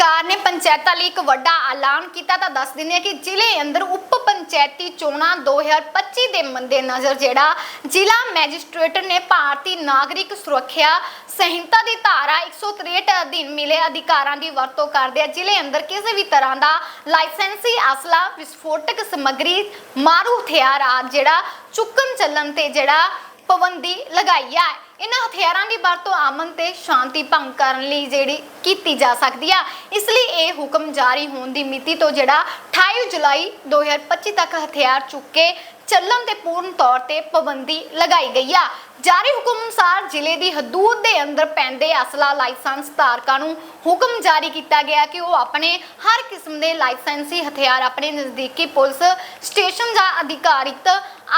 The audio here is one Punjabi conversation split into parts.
ਸਰਕਾਰ ਨੇ ਪੰਚਾਇਤਾਂ ਲਈ ਇੱਕ ਵੱਡਾ ਐਲਾਨ ਕੀਤਾ ਤਾਂ ਦੱਸ ਦਿੰਦੇ ਆ ਕਿ ਜ਼ਿਲ੍ਹੇ ਅੰਦਰ ਉਪ ਪੰਚਾਇਤੀ ਚੋਣਾਂ 2025 ਦੇ ਮੰਦੇ ਨਜ਼ਰ ਜਿਹੜਾ ਜ਼ਿਲ੍ਹਾ ਮੈਜਿਸਟ੍ਰੇਟ ਨੇ ਭਾਰਤੀ ਨਾਗਰਿਕ ਸੁਰੱਖਿਆ ਸੰਹਿਤਾ ਦੀ ਧਾਰਾ 163 ਅਧੀਨ ਮਿਲੇ ਅਧਿਕਾਰਾਂ ਦੀ ਵਰਤੋਂ ਕਰਦੇ ਆ। ਜ਼ਿਲ੍ਹੇ ਅੰਦਰ ਕਿਸੇ ਵੀ ਤਰ੍ਹਾਂ ਦਾ ਲਾਇਸੈਂਸੀ ਅਸਲਾ, ਵਿਸਫੋਟਕ ਸਮੱਗਰੀ, ਮਾਰੂ ਹਥਿਆਰ ਆ ਜਿਹੜਾ ਚੁੱਕਣ ਚੱਲਣ ਤੇ ਜਿਹੜਾ ਪਾਬੰਦੀ ਲਗਾਈ ਆ। ਇਹਨਾਂ ਹਥਿਆਰਾਂ ਦੀ ਵਰਤੋਂ ਅਮਨ ਤੇ ਸ਼ਾਂਤੀ ਭੰਗ ਕਰਨ ਲਈ ਜਿਹੜੀ ਕੀਤੀ ਜਾ ਸਕਦੀ ਆ। ਇਸ ਲਈ ਇਹ ਹੁਕਮ ਜਾਰੀ ਹੋਣ ਦੀ ਮਿਤੀ ਤੋਂ ਜਿਹੜਾ 28 ਜੁਲਾਈ 2025 ਤੱਕ ਹਥਿਆਰ ਚੁੱਕ ਕੇ ਚੱਲਣ ਤੇ ਪੂਰਨ ਤੌਰ ਤੇ ਪਾਬੰਦੀ ਲਗਾਈ ਗਈ ਆ। ਜਾਰੀ ਹੁਕਮ ਅਨੁਸਾਰ ਜ਼ਿਲ੍ਹੇ ਦੀ ਹਦੂਦ ਦੇ ਅੰਦਰ ਪੈਂਦੇ ਅਸਲਾ ਲਾਇਸੈਂਸ ਧਾਰਕਾਂ ਨੂੰ ਹੁਕਮ ਜਾਰੀ ਕੀਤਾ ਗਿਆ ਕਿ ਉਹ ਆਪਣੇ ਹਰ ਕਿਸਮ ਦੇ ਲਾਇਸੈਂਸੀ ਹਥਿਆਰ, ਆਪਣੇ ਨਜ਼ਦੀਕੀ ਪੁਲਿਸ ਸਟੇਸ਼ਨ ਜਾਂ ਅਧਿਕਾਰਿਤ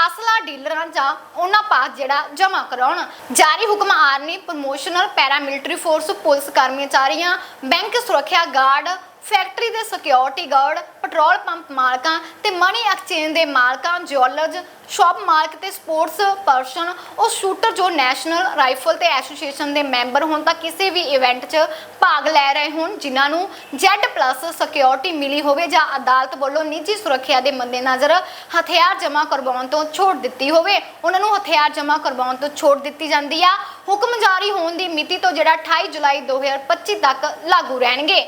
ਅਸਲਾ ਡੀਲਰਾਂ ਜਾਂ ਉਹਨਾਂ ਪਾਸ ਜਿਹੜਾ ਜਮ੍ਹਾਂ ਕਰਾਉਣ। ਜਾਰੀ ਹੁਕਮ army, promotional, paramilitary force, police ਕਰਮਚਾਰੀਆਂ, ਬੈਂਕ ਸੁਰੱਖਿਆ ਗਾਰਡ ਫੈਕਟਰੀ ਦੇ ਸਿਕਿਉਰਿਟੀ ਗਾਰਡ ਪੈਟਰੋਲ ਪੰਪ ਮਾਲਕਾਂ ਤੇ ਮਨੀ ਐਕਸਚੇਂਜ ਦੇ ਮਾਲਕਾਂ ਜਿਊਲਰਜ਼ ਸ਼ਾਪ ਮਾਲਕ ਤੇ ਸਪੋਰਟਸ ਪਰਸਨ ਉਹ ਸ਼ੂਟਰ ਜੋ ਨੈਸ਼ਨਲ ਰਾਈਫਲ ਤੇ ਐਸੋਸੀਏਸ਼ਨ ਦੇ ਮੈਂਬਰ ਹੋਣ ਤਾਂ ਕਿਸੇ ਵੀ ਇਵੈਂਟ 'ਚ ਭਾਗ ਲੈ ਰਹੇ ਹੋਣ, ਜਿਨ੍ਹਾਂ ਨੂੰ Z+ ਸਿਕਿਉਰਿਟੀ ਮਿਲੀ ਹੋਵੇ ਜਾਂ ਅਦਾਲਤ ਵੱਲੋਂ ਨਿੱਜੀ ਸੁਰੱਖਿਆ ਦੇ ਮੱਦੇਨਜ਼ਰ ਹਥਿਆਰ ਜਮ੍ਹਾਂ ਕਰਵਾਉਣ ਤੋਂ ਛੋਟ ਦਿੱਤੀ ਹੋਵੇ, ਉਹਨਾਂ ਨੂੰ ਹਥਿਆਰ ਜਮ੍ਹਾਂ ਕਰਵਾਉਣ ਤੋਂ ਛੋਟ ਦਿੱਤੀ ਜਾਂਦੀ ਆ। ਹੁਕਮ ਜਾਰੀ ਹੋਣ ਦੀ ਮਿਤੀ ਤੋਂ ਜਿਹੜਾ 28 ਜੁਲਾਈ 2025 ਤੱਕ ਲਾਗੂ ਰਹਿਣਗੇ।